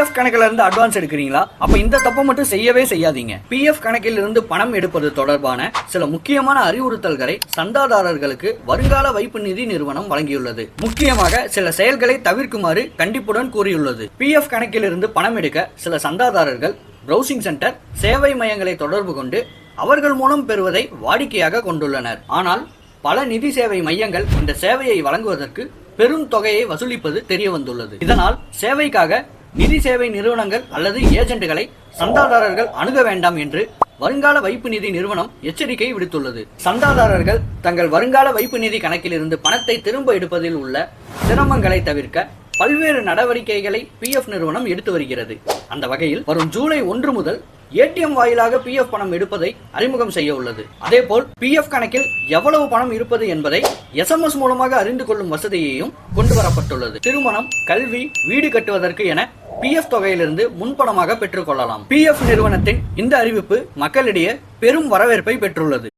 PF கணக்குல இருந்து advance எடுக்கிறீங்களா? அப்ப இந்த தப்பை மட்டும் செய்யவே செய்யாதீங்க. பிஎஃப் கணக்கில் இருந்து பணம் எடுப்பது தொடர்பான சில முக்கியமான அறிவுறுத்தல்களை சந்தாதாரர்களுக்கு வருங்கால வைப்பு நிதி நிறுவனம் வழங்கியுள்ளது. முக்கியமாக சில செயல்களை தவிர்க்குமாறு கண்டிப்புடன் கூறியுள்ளது. பிஎஃப் கணக்கில் இருந்து பணம் எடுக்க சில சந்தாதாரர்கள் பிரவுசிங் சென்டர் சேவை மையங்களை தொடர்பு கொண்டு அவர்கள் மூலம் பெறுவதை வாடிக்கையாக கொண்டுள்ளனர். ஆனால் பல நிதி சேவை மையங்கள் இந்த சேவையை வழங்குவதற்கு பெரும் தொகையை வசூலிப்பது தெரிய வந்துள்ளது இதனால் சேவைக்காக நிதி சேவை நிறுவனங்கள் அல்லது ஏஜென்ட்களை சந்தாதாரர்கள் அணுக வேண்டாம் என்று வருங்கால வைப்பு நிதி நிறுவனம் எச்சரிக்கை விடுத்துள்ளது. சந்தாதாரர்கள் தங்கள் வருங்கால வைப்பு நிதி கணக்கிலிருந்து பணத்தை திரும்ப எடுப்பதில் உள்ள சிரமங்களை தவிர்க்க பல்வேறு நடவடிக்கைகளை பிஎஃப் நிறுவனம் எடுத்து வருகிறது. அந்த வகையில் வரும் ஜூலை ஒன்று முதல் ஏடிஎம் வாயிலாக பிஎஃப் பணம் எடுப்பதை அறிமுகம் செய்ய உள்ளது. அதேபோல் பிஎஃப் கணக்கில் எவ்வளவு பணம் இருப்பது என்பதை எஸ்எம்எஸ் மூலமாக அறிந்து கொள்ளும் வசதியையும் கொண்டு வரப்பட்டுள்ளது. திருமணம் கல்வி வீடு கட்டுவதற்கு என பிஎஃப் தொகையிலிருந்து முன்பணமாக பெற்றுக்கொள்ளலாம். பிஎஃப் நிறுவனத்தின் இந்த அறிவிப்பு மக்களிடையே பெரும் வரவேற்பை பெற்றுள்ளது.